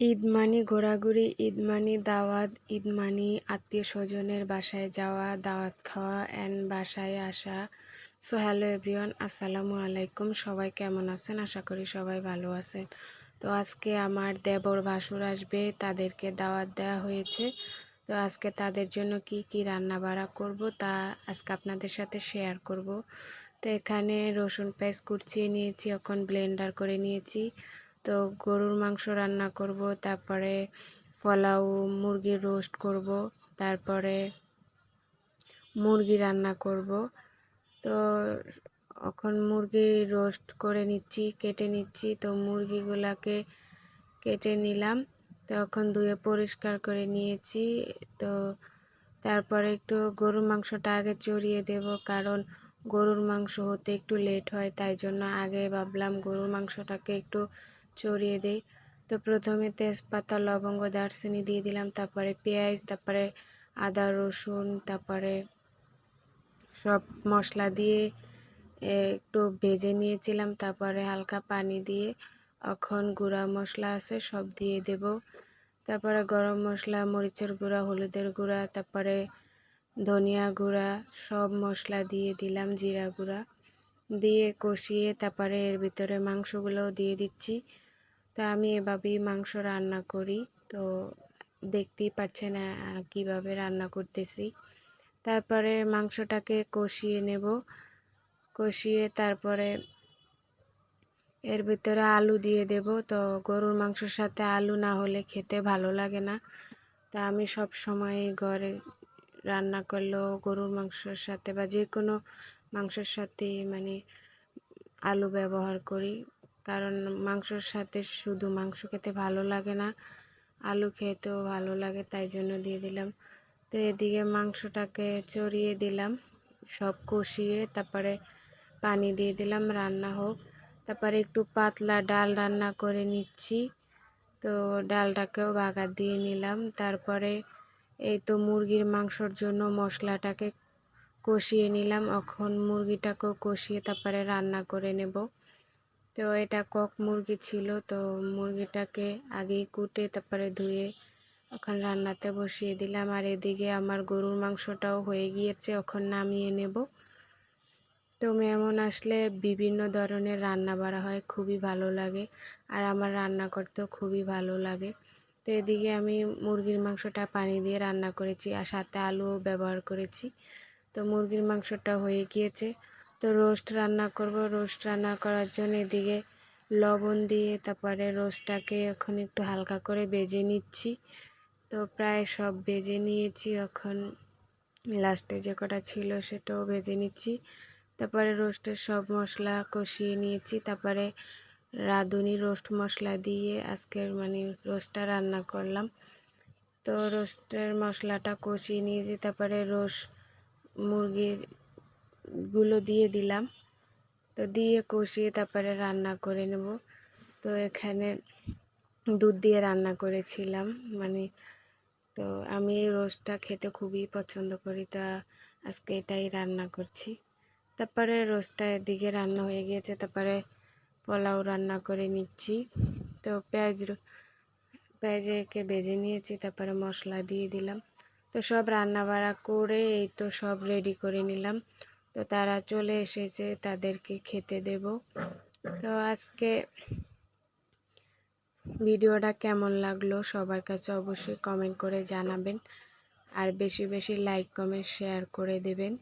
ঈদ মানে ঘোরাঘুরি, ঈদ মানে দাওয়াত, ঈদ মানে আত্মীয় স্বজনের বাসায় যাওয়া, দাওয়াত খাওয়া অ্যান্ড বাসায় আসা। সো হ্যালো এভরিওয়ান আসসালামু আলাইকুম। সবাই কেমন আছেন? আশা করি সবাই ভালো আছেন। তো আজকে আমার দেবর ভাসুর আসবে, তাদেরকে দাওয়াত দেওয়া হয়েছে। তো আজকে তাদের জন্য কি কি রান্না বাড়া করব তা আজকে আপনাদের সাথে শেয়ার করব। তো এখানে রসুন পেঁয়াজ কুচিয়ে নিয়েছি, এখন ব্লেন্ডার করে নিয়েছি। তো গরুর মাংস রান্না করব, তারপরে পোলাও, মুরগির রোস্ট করব, তারপরে মুরগি রান্না করব। তো এখন মুরগি রোস্ট করে নিচ্ছি, কেটে নিচ্ছি, তো মুরগিগুলাকে কেটে নিলাম। তো এখন ধুয়ে পরিষ্কার করে নিয়েছি, তো তারপরে একটু গরুর মাংসটা আগে চড়িয়ে দেব, কারণ গরুর মাংস হতে একটু লেট হয়, তাই জন্য আগে ভাবলাম গরুর মাংসটাকে একটু চড়িয়ে দিই। তো প্রথমে তেজপাতা, লবঙ্গ, দারচিনি দিয়ে দিলাম, তারপরে পেঁয়াজ, তারপরে আদা, রসুন, তারপরে সব মশলা দিয়ে একটু ভেজে নিয়েছিলাম, তারপরে হালকা পানি দিয়ে এখন গুঁড়া মশলা আছে সব দিয়ে দেব। তারপরে গরম মশলা, মরিচের গুঁড়া, হলুদের গুঁড়া, তারপরে ধনিয়া গুঁড়া সব মশলা দিয়ে দিলাম, জিরা গুঁড়া। দিয়ে কষিয়ে তারপরে এর ভিতরে মাংসগুলোও দিয়ে দিচ্ছি। তা আমি এভাবেই মাংস রান্না করি। তো দেখতেই পাচ্ছেন কীভাবে রান্না করতেছি। তারপরে মাংসটাকে কষিয়ে নেব। কষিয়ে তারপরে এর ভিতরে আলু দিয়ে দেব। তো গরুর মাংসর সাথে আলু না হলে খেতে ভালো লাগে না। তা আমি সব সময় ঘরে রান্না করলেও গরুর মাংসর সাথে বা যে কোনো মাংসের সাথে মানে আলু ব্যবহার করি। কারণ মাংসর সাথে শুধু মাংস খেতে ভালো লাগে না, আলু খেতেও ভালো লাগে, তাই জন্য দিয়ে দিলাম। তো এদিকে মাংসটাকে চড়িয়ে দিলাম, সব কষিয়ে তারপরে পানি দিয়ে দিলাম, রান্না হোক। তারপরে একটু পাতলা ডাল রান্না করে নিচ্ছি। তো ডালটাকেও বাগার দিয়ে নিলাম। তারপরে এই তো মুরগির মাংসর জন্য মশলাটাকে কষিয়ে নিলাম। এখন মুরগিটাকেও কষিয়ে তারপরে রান্না করে নেব। তো এটা কক মুরগি ছিল, তো মুরগিটাকে আগেই কুটে তারপরে ধুয়ে এখন রান্নাতে বসিয়ে দিলাম। আর এদিকে আমার গরুর মাংসটাও হয়ে গিয়েছে, এখন নামিয়ে নেব। তো মেমন আসলে বিভিন্ন ধরনের রান্না বাড়া হয়, খুবই ভালো লাগে। আর আমার রান্না করতেও খুবই ভালো লাগে। এদিকে আমি মুরগির মাংসটা পানি দিয়ে রান্না করেছি আর সাথে আলুও ব্যবহার করেছি। তো মুরগির মাংসটা হয়ে গিয়েছে। তো রোস্ট রান্না করব। রোস্ট রান্না করার জন্য এদিকে লবণ দিয়ে তারপরে রোস্টটাকে এখন একটু হালকা করে বেজে নিচ্ছি। তো প্রায় সব বেজে নিয়েছি। এখন লাস্টে যে কটা ছিল সেটাও ভেজে নিচ্ছি। তারপরে রোস্টের সব মশলা কষিয়ে নিয়েছি। তারপরে রাঁধুনি রোস্ট মশলা দিয়ে আজকের মানে রোস্টটা রান্না করলাম। তো রোস্টের মশলাটা কষিয়ে নিয়েছি তারপরে রোস, মুরগিরগুলো দিয়ে দিলাম। তো দিয়ে কষিয়ে তারপরে রান্না করে নেব। তো এখানে দুধ দিয়ে রান্না করেছিলাম মানে তো আমি এই রোস্টটা খেতে খুবই পছন্দ করি, তা আজকে এটাই রান্না করছি। তারপরে রোস্টটা এদিকে রান্না হয়ে গিয়েছে, তারপরে পোলাও রান্না করে নিচ্ছি। তো পেঁয়াজ পেঁয়াজকে বেজে নিয়েছি, তারপরে মশলা দিয়ে দিলাম। তো সব রান্না বাড়া করে এই তো সব রেডি করে নিলাম। তো তারা চলে এসেছে, তাদেরকে খেতে দেব। তো আজকে ভিডিওটা কেমন লাগল সবার কাছে অবশ্যই কমেন্ট করে জানাবেন। আর বেশি বেশি লাইক কমেন্ট শেয়ার করে দেবেন।